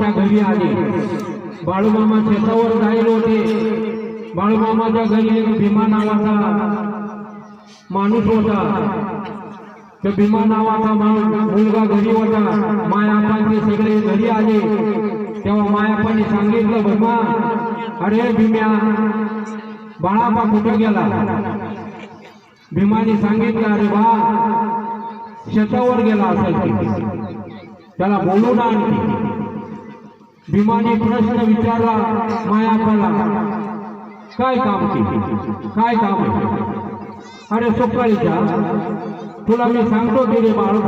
बाळूमामाच्या घरी आले. बाळूमामा शेतावर जाईल होते. बाळूमामाच्या घरी एक भीमा नावाचा माणूस होता. त्या भीमा नावाचा माणूस मुलगा घरी होता. मायापांचे सगळे घरी आले. तेव्हा मायापाने सांगितलं भीमा अरे भीम्या बाळापा कुठं गेला? भीमाने सांगितलं अरे बा शेतावर गेला असेल. त्याला बोलून आणखी भीमाने प्रश्न विचारला मायापाला काय काम केले काय काम अरे अरे सकाळीच्या तुला मी सांगतो की रे बाळ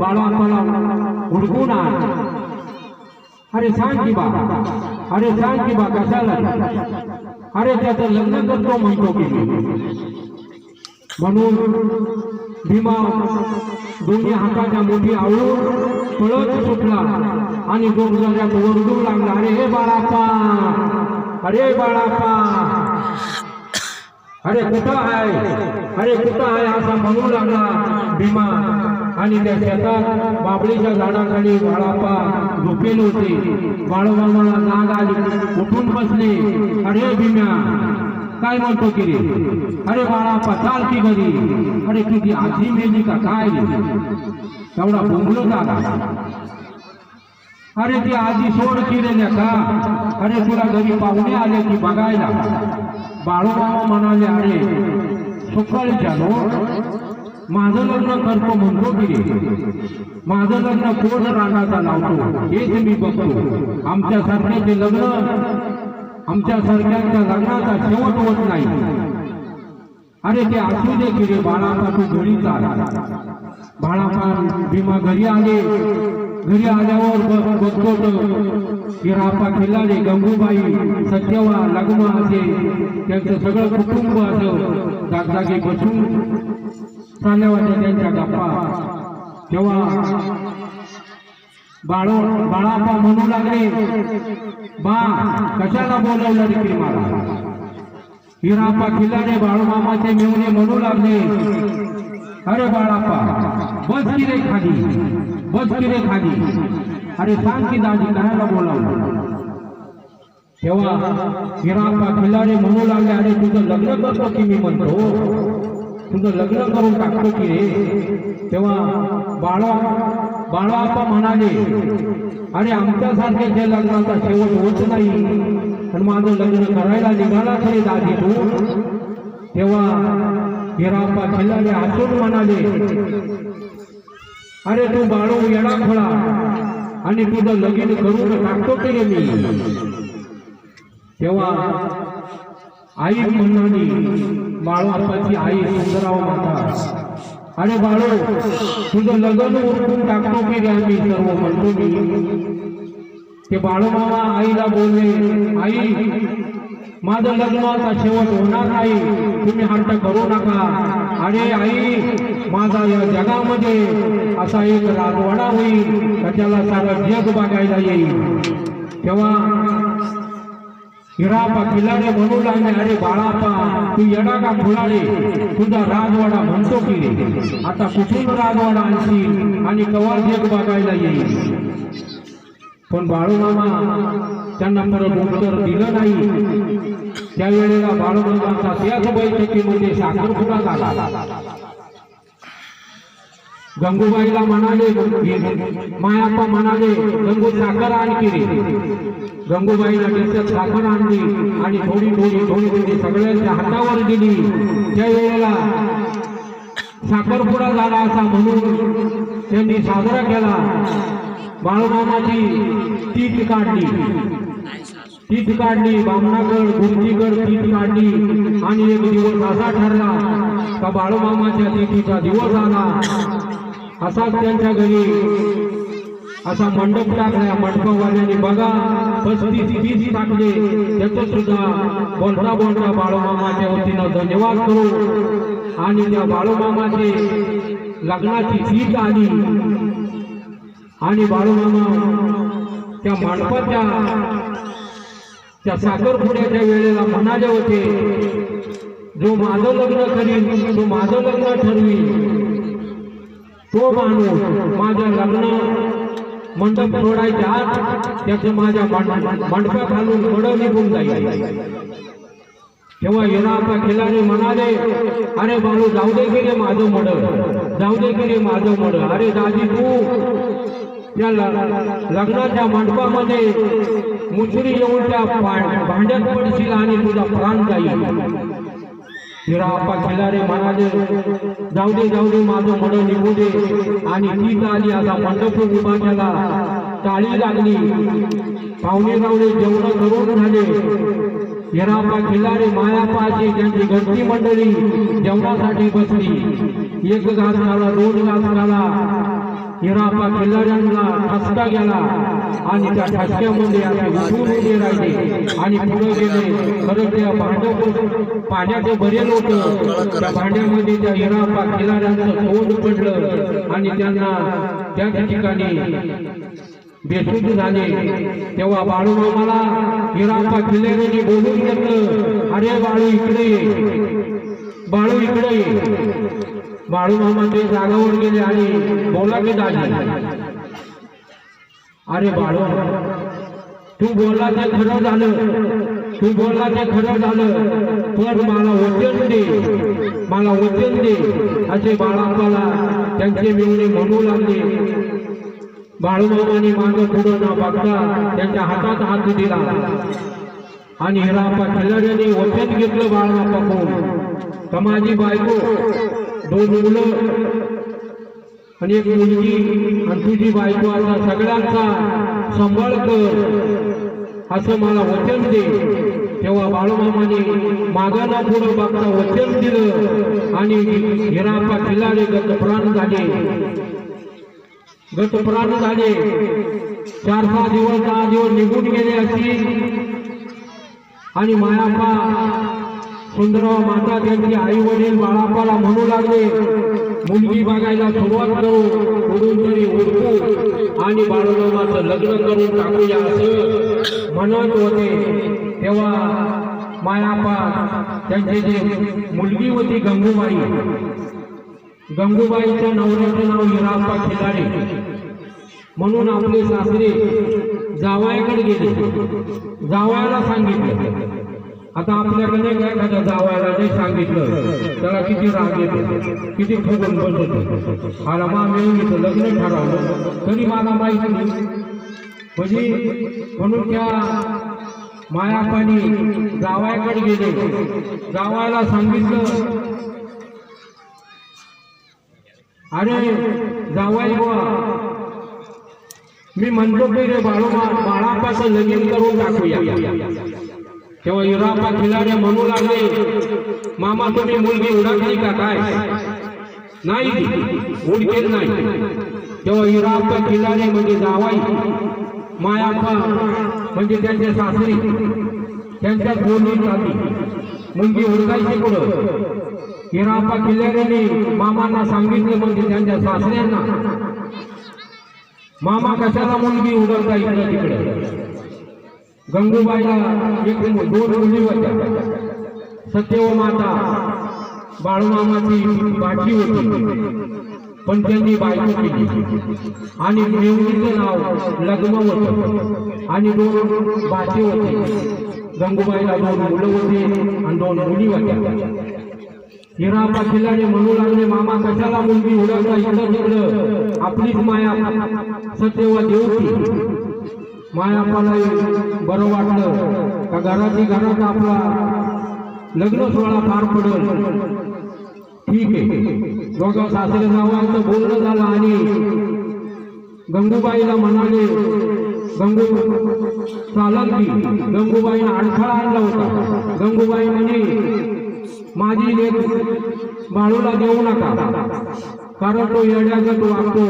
बाळापाला हुडकून आण. अरे सांग की बा. अरे सांग की बा कशाला? अरे त्याचं लग्न करतो म्हणतो की. म्हणून भीमा दोन्ही हाताच्या मोठी आवळून पळत सुटला. आणि जोरजोरात ओरडू लागला. अरे हे बाळापा अरे बाळापा अरे कुठं आहे? अरे कुठं आहे? असा म्हणू लागला भीमा. आणि त्या शेतात बाबळीच्या झाडाखाली बाळापा झोपेल होते. बाळूमामाला नाग आली. उठून बसले. अरे भीम्या काय म्हणतो की रे? अरे बाळापा चाल की घरी. अरे तुझी आधी मेली का काय? तेवढा बोंबलो का अरे ती आजी सोड केलेल्या का अरे तुला घरी पाहुणे आले की बघायला. बाळूमामा म्हणाले अरे सुकळ झालो माझं लग्न करतो म्हणतो की रे माझं लग्न कोण रानाचा लावतो हेच मी बघतो. आमच्या सारख्याचे लग्न आमच्या सारख्यांच्या लग्नाचा शेवट होत नाही. अरे ते असू दे की रे बाळापा तू घरी चाल. बाळापा भीमा घरी आले. घरी आल्यावर बसतो बघतो हिरापा गंगूबाई सत्यवा लग्न असे त्यांचं सगळं कुटुंब असं जागजागी बसून चालल्या होत्या त्यांच्या गप्पा. तेव्हा बाळो बाळापा म्हणू लागले बा कशाला बोलवलं रे मला हिरापा खिल्लारे बाळूमामाचे मेवणे म्हणू लागले अरे बाळापा बस की रे खाली बस की रे खाली. अरे सांग की दादी कशाला बोलावलं? तेव्हा हिरापा खिलाडी म्हणू लागले अरे तुझं लग्न करतो की मी म्हणतो? तुझं लग्न करून टाकतो की रे? तेव्हा बाळा बाळाप्पा म्हणाले अरे आमच्यासारखे जे लग्नाचा शेवट होत नाही पण माझं लग्न करायला निघाला तरी दादी तू? तेव्हा हिराप्पा खिल्लारे हसून म्हणाले अरे तू बाळू येडा खोळा आणि तुझं लगीन करून टाकतो की रे मी तेव्हा आई म्हणाली बाळाप्पाची आई सुंदराव माता अरे बाळू तुझं लग्न उरकून टाकतो की रे आम्ही सर्व म्हणतो मी ते बाळूमामा आईला बोलले आई माझं लग्न आता शेवट होणार नाही. तुम्ही हट्ट करू नका. अरे आई माझा या जगामध्ये असा एक राजवाडा होईल त्याला सारं जग बघायला येईल? तेव्हा हिरापा किल्लाने म्हणू लागले अरे बाळापा तू येडा का फुलाडे तुझा राजवाडा म्हणतो की आता कुठून राजवाडा आणशील? आणि कवा जग बघायला येईल? पण बाळू मामा त्यांना परत उत्तर दिलं नाही. त्यावेळेला बाळूमामाचा त्याच बैठकीमध्ये म्हणजे साखरपुडा झाला. गंगूबाईला म्हणाले मायाप्पा म्हणाले गंगू साखर आणखी गंगूबाईला त्याच्यात साखर आणली आणि थोडी थोडी थोडी थोडी सगळ्यांच्या हातावर दिली. त्यावेळेला साखरपुडा झाला असा म्हणून त्यांनी साजरा केला. बाळूमामाची तीच काढली. तीच काढली बामणागड गुरुजीगड तीच काढली आणि एक दिवस असा ठरला का बाळूमामाच्या तिथीचा दिवस आला. असाच त्यांच्या घरी असा मंडप टाकला. मंडपवाल्याने बघा पस्तीस तीस टाकले. त्याचं सुद्धा बोलता बोलता बाळूमामाच्या वतीनं धन्यवाद करू. आणि त्या बाळूमामाचे लग्नाची तीच आली. आणि बाळूमामा त्या मंडपाच्या त्या साखरपुड्याच्या वेळेला म्हणाले होते जो माझं लग्न करीन तो माझं लग्न ठरवी तो माणूस माझं लग्न मंडप सोडायच्या आत त्याचं माझ्या मंड- मंडपा घालून मड निघून जाईल. तेव्हा येणारा खिलाडी म्हणाले अरे बाळू जाऊ दे गेले माझं मड. जाऊ दे गेले माझं मड. अरे दाजी तू त्या ल- लग्नाच्या मंडपामध्ये मुसरी येऊन त्या भांड्यात पडशील आणि तुझा प्राण जाईल. हिराप्पा खिलारे म्हणाले जाऊ दे जाऊ दे माझं मन निघू दे. आणि ती आली आता मंडप उभा केला टाळी लागली. पाहुणे रावळे जेवण करून झाले. हिराप्पा खिलारे मायापाची त्यांची घरची मंडळी जेवणासाठी बसली. एक घास दोन घास खाला हिराप्पा खिल्लाऱ्यांना ठसका गेला आणि त्या ठसक्यामध्ये आता उठून उभे राहिले आणि पुढे गेले. खरं त्या भांड पाण्याचं बरेल होतं. त्या भांड्यामध्ये त्या हिराप्पा खिल्लाऱ्यांचं तोंड पडलं आणि त्यांना त्या ठिकाणी बेसूद झाले. तेव्हा बाळू मला हिराप्पा खिल्लाऱ्यांनी बोलून घेतलं अरे बाळू इकडे ये. बाळू इकडे ये. बाळू मामा जागावर गेले आणि बोला की दाजी. अरे बाळू तू बोलला ते खरं झालं. तू बोलला ते खरं झालं. पण मला वचन दे. मला वचन दे. असे बाळापाला त्यांचे मिळणे म्हणू लागले. बाळूमामाने मागं पुढं न बघता त्यांच्या हातात हात दिला. आणि हिरापा खिलाऱ्याने वचन घेतलं बाळापाकडून कोण समाजी बायको दोन मुलं आणि एक मुलगी. आणि तुझी बायको आता सगळ्यांचा सांभाळ कर असं मला वचन दे. तेव्हा बाळूमामाने मागाना पुढं बघता वचन दिलं आणि हिराप्पा खिलारे गत प्राण झाले. गत प्राण झाले. चार सहा दिवस दहा दिवस निघून गेले असतील आणि मायापा सुंदरराव माता त्यांची आई वडील बाळापाला म्हणू लागले मुलगी बघायला सुरुवात करू कुठून तरी उडकू आणि बाळूमामाचं लग्न करून टाकूया असं म्हणत होते. तेव्हा मायापा त्यांची जे मुलगी होती गंगूबाई गंगूबाईच्या नवऱ्याचं नाव हिराप्पा खिलाडे. म्हणून आपले सासरे जावयाकडे गेले जावयाला सांगितले. आता आपल्याकडे काय एखाद्या जावायला नाही सांगितलं? त्याला किती राग येतो? किती फुगून बसतो? मला मा मिळून लग्न ठरवलं. तरी मला माहीत नाही. म्हणजे म्हणून त्या मायापानी जावायकडे गेले. जावायला सांगितलं अरे जावाई बुवा मी म्हणतो की रे बाळू बाळापासून लगीन करून टाकूया. तेव्हा युरापा खिलारे म्हणू लागले मामा तुम्ही मुलगी उडकली का काय? नाही उडकेल नाही. तेव्हा युरापा खिलारे म्हणजे जावाई मायाप्पा म्हणजे त्यांचे सासरी त्यांच्या दोन्ही जाती. मुलगी उडकायची पुढं. हिरापा किल्ल्याने मामांना सांगितलं म्हणजे त्यांच्या सासऱ्यांना मामा कशाला मुलगी उडवता इकडं तिकडे? गंगूबाईला एक दोन मुली होत्या सत्यव माता बाळूमामाची बाकी होती पण त्यांनी बायको केली. आणि मेवणीचं नाव लग्न होतं. आणि दोन बाचे होते. गंगूबाईला दोन मुलं होते आणि दोन मुली होत्या हिरापा खिल्लाने म्हणू लागले मामा कशाला मुलगी उडवता इकडं तिकडं? आपलीच माया सत्यवा देऊ माय आम्हालाही बरं वाटलं का घराची घरात आपला लग्न सोहळा पार पडल? ठीक आहे. दोघं सासरे जावांचं बोलणं झालं आणि गंगूबाईला म्हणाले गंगू चालल की? गंगूबाईनं अडथळा आणला होता. गंगूबाई म्हणे माझी लेख बाळूला देऊ नका. कारण तो येड्यागत वागतो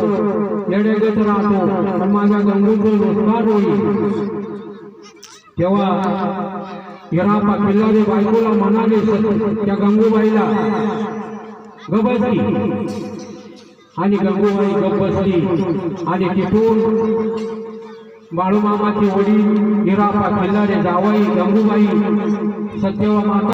येड्यागत राहतो पण माझ्या गंगूचं रोजगार होईल. तेव्हा हिरापा किल्लारी बायकोला म्हणाले त्या गंगूबाईला गबसली आणि गंगूबाई गबसली आणि तिथून बाळूमामाचे वडील हिरापा किल्लारे जावाई गंगूबाई सत्यवा माता